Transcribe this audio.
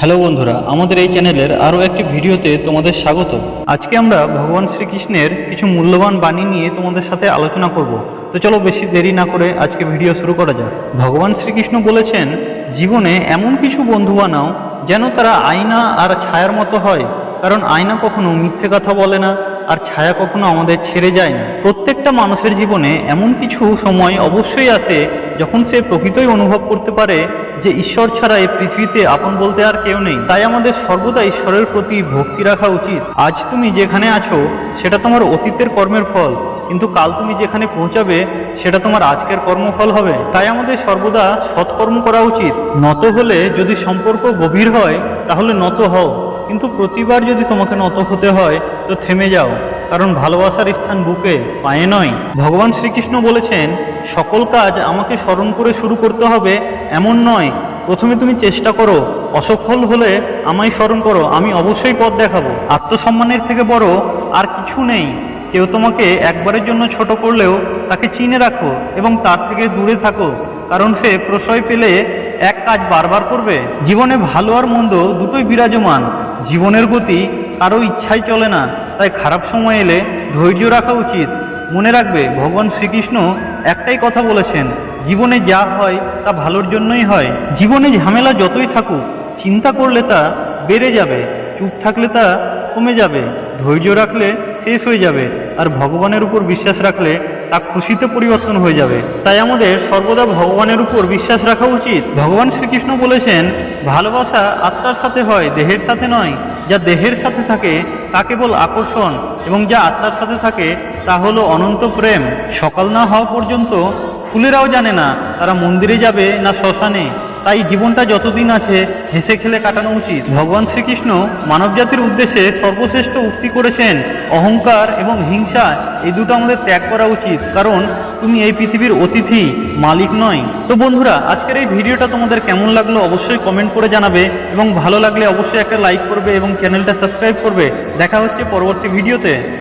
Hello বন্ধুরা, আমাদের এই চ্যানেলের আরও একটি ভিডিওতে তোমাদের স্বাগত। আজকে আমরা ভগবান শ্রীকৃষ্ণের কিছু মূল্যবান বাণী নিয়ে তোমাদের সাথে আলোচনা করব। তো চলো বেশি দেরি না করে আজকে ভিডিও শুরু করা যাক। ভগবান শ্রীকৃষ্ণ বলেছেন, জীবনে এমন কিছু বন্ধু বানাও যেন তারা আয়না আর ছায়ার মতো হয়। কারণ আয়না কখনো মিথ্যে কথা বলে না, আর ছায়া কখনো আমাদের ছেড়ে যায় না। প্রত্যেকটা মানুষের জীবনে এমন কিছু সময় অবশ্যই আসে যখন সে প্রকৃতই অনুভব করতে পারে যে ঈশ্বর ছাড়া এই পৃথিবীতে আপন বলতে আর কেউ নেই, তাই আমাদের সর্বদা ঈশ্বরের প্রতি ভক্তি রাখা উচিত। আজ তুমি যেখানে আছো, সেটা তোমার অতীতের কর্মের ফল, কিন্তু কাল তুমি যেখানে পৌঁছাবে, সেটা তোমার আজকের কর্মফল হবে। তাই আমাদের সর্বদা সৎকর্ম করা উচিত। নত হলে যদি সম্পর্ক গভীর হয়, তাহলে নত হও, কিন্তু প্রতিবার যদি তোমাকে নত হতে হয়, তো থেমে যাও। কারণ ভালোবাসার স্থান বুকে পায়ে নয়। ভগবান শ্রীকৃষ্ণ বলেছেন, সকল কাজ আমাকে স্মরণ করে শুরু করতে হবে, এমন নয়। প্রথমে তুমি চেষ্টা করো, অসফল হলে আমায় স্মরণ করো, আমি অবশ্যই পথ দেখাবো। আত্মসম্মানের থেকে বড় আর কিছু নেই। কেউ তোমাকে একবারের জন্য ছোট করলেও তাকে চিনে রাখো এবং তার থেকে দূরে থাকো, কারণ সে প্রশ্রয় পেলে এক কাজ বারবার করবে। জীবনে ভালো আর মন্দ দুটোই বিরাজমান। জীবনের গতি কারও ইচ্ছাই চলে না। তাই খারাপ সময় এলে ধৈর্য রাখা উচিত। মনে রাখবে, ভগবান শ্রীকৃষ্ণ একটাই কথা বলেছেন, জীবনে যা হয় তা ভালোর জন্যই হয়। জীবনে ঝামেলা যতই থাকুক, চিন্তা করলে তা বেড়ে যাবে, চুপ থাকলে তা কমে যাবে। ধৈর্য রাখলে শেষ হয়ে যাবে, আর ভগবানের উপর বিশ্বাস রাখলে তা খুশিতে পরিবর্তন হয়ে যাবে। তাই আমাদের সর্বদা ভগবানের উপর বিশ্বাস রাখা উচিত। ভগবান শ্রীকৃষ্ণ বলেছেন, ভালোবাসা আত্মার সাথে হয়, দেহের সাথে নয়। যা দেহের সাথে থাকে, তা কেবল আকর্ষণ, এবং যা আত্মার সাথে থাকে, তা হলো অনন্ত প্রেম। সকাল না হওয়া পর্যন্ত ফুলেরাও জানে না তারা মন্দিরে যাবে না শ্মশানে। তাই জীবনটা যতদিন আছে হেসে খেলে কাটানো উচিত। ভগবান শ্রীকৃষ্ণ মানবজাতির উদ্দেশ্যে সর্বশ্রেষ্ঠ উক্তি করেছেন, অহংকার এবং হিংসা এই দুটো আমাদের ত্যাগ করা উচিত। কারণ তুমি এই পৃথিবীর অতিথি, মালিক নয়। তো বন্ধুরা, আজকের এই ভিডিওটা তোমাদের কেমন লাগল অবশ্যই কমেন্ট করে জানাবে এবং ভালো লাগলে অবশ্যই একটা লাইক করবে এবং চ্যানেলটা সাবস্ক্রাইব করবে। দেখা হচ্ছে পরবর্তী ভিডিওতে।